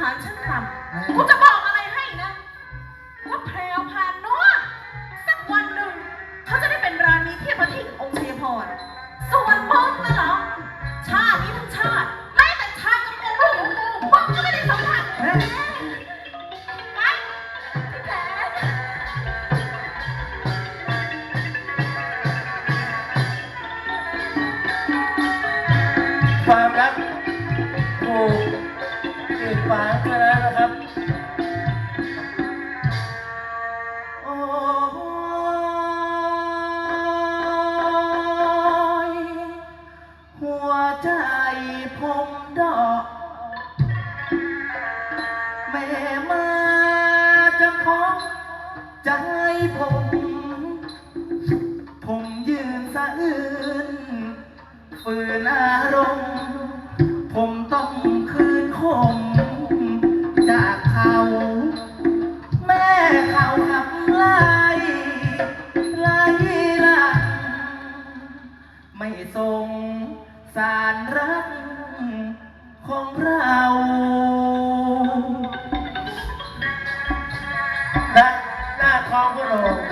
ซ้ำกูจะบอกอะไรให้นะว่าแพรวพานน้องสักวันหนึ่งเขาจะได้เป็นราณีเทียบพระที่องค์ชัยพรส่วนมึงนะเหรอชาตินี้ทั้งชาติแม้แต่ชาติกับกูลูกของกูมึงก็ไม่ได้สัมผัสไปพี่แผนความรักถูก ปิดฝังไปแล้วนะครับ โอ้ยหัวใจผมดอกแม่มาจะขอใจผม ผมยืนสะอื้นฝืนอารมณ์ ไลไหลหลังไม่ทรงสารรักของเรารักหน้าท้องพระองค์